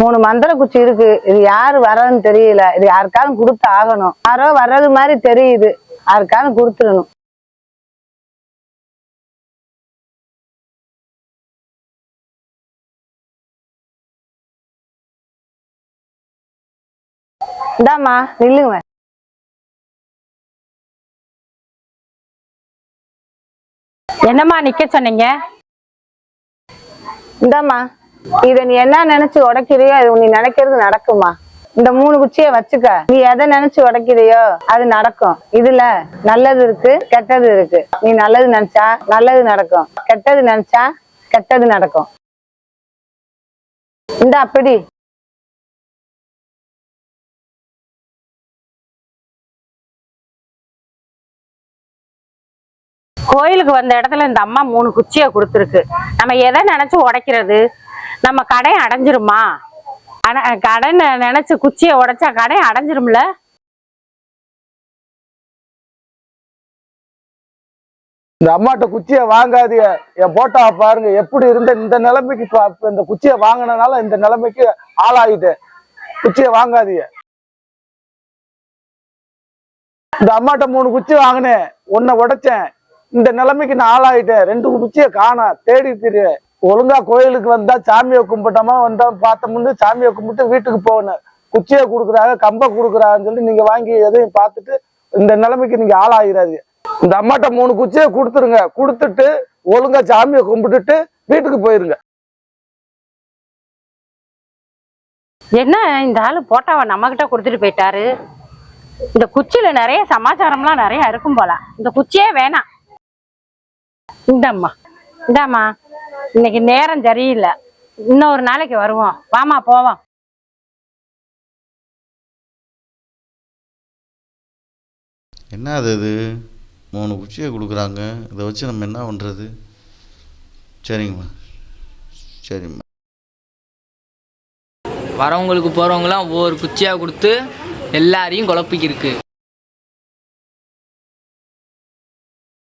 மூணு மந்திர குச்சி இருக்கு. இது யாரு வர்றதுன்னு தெரியல. இது யாருக்காவது கொடுத்து ஆகணும். யாரோ வர்றது மாதிரி தெரியுது. யாருக்காவது கொடுத்துடணும். இந்தாம்மா நில்லுங்க. என்னம்மா நிக்க சொன்னீங்க? இந்தாம்மா. இத நீ என்ன நினைச்சு உடைக்கிறியோ அது நீ நினைக்கிறது நடக்குமா? இந்த மூணு குச்சியை வச்சுக்க. நீ எதை நினைச்சு உடைக்கிறியோ அது நடக்கும். இதுல நல்லது இருக்கு கெட்டது இருக்கு. நீ நல்லது நினைச்சா நல்லது நடக்கும். கெட்டது நினைச்சா கெட்டது நடக்கும். இந்த அப்படி. கோயிலுக்கு வந்த இடத்துல இந்த அம்மா மூணு குச்சியை கொடுத்துருக்கு. நம்ம எதை நினைச்சு உடைக்கிறது? நம்ம கடை அடைஞ்சிருமா? ஆனா கடைன்னு நினச்சி நினைச்சு குச்சியை உடைச்சா கடை அடைஞ்சிரும்ல? இந்த அம்மாட்ட குச்சியை வாங்காதீங்க. என் போட்டா பாருங்க. எப்படி இருந்த இந்த நிலைமைக்கு இந்த குச்சியை வாங்கினால இந்த நிலைமைக்கு ஆளாயிட்டேன். குச்சியை வாங்காதீங்க. இந்த அம்மாட்ட மூணு குச்சி வாங்கினேன். ஒன்ன உடைச்சேன். இந்த நிலைமைக்கு நான் ஆளாயிட்டேன். ரெண்டு குச்சியை காணா. தேடி திரு ஒழுங்கா கோயிலுக்கு வந்தா சாமியை கும்பிட்டோமா வந்தா பார்த்தோம்னு சாமியை கும்பிட்டு வீட்டுக்கு போகணும். குச்சியை கொடுக்குறாங்க கம்பை கொடுக்குறாங்கன்னு சொல்லி நீங்க வாங்கி எதையும் பார்த்துட்டு இந்த நிலைமைக்கு நீங்க ஆளாயிராதீங்க இந்த அம்மாட்ட மூணு குச்சியை கொடுத்துருங்க. கொடுத்துட்டு ஒழுங்கா சாமியை கும்பிட்டுட்டு வீட்டுக்கு போயிருங்க. என்ன இந்த ஆளு போட்டாவை? நம்ம கிட்ட கொடுத்துட்டு போயிட்டாரு. இந்த குச்சியில நிறைய சமாச்சாரம்லாம் நிறைய இருக்கும் போல. இந்த குச்சியே வேணாம். இந்தம்மா. இந்தாம்மா. இன்னைக்கு நேரம் சரியில்லை. இன்னொரு நாளைக்கு வருவோம். வாமா போவோம். என்ன அது இது? மூணு குச்சியை கொடுக்குறாங்க. இதை வச்சு நம்ம என்ன பண்ணுறது சரிங்கம்மா. சரிம்மா. வரவங்களுக்கு போகிறவங்களாம் ஒவ்வொரு குச்சியாக கொடுத்து எல்லாரையும் குழப்பிக்கிருக்கு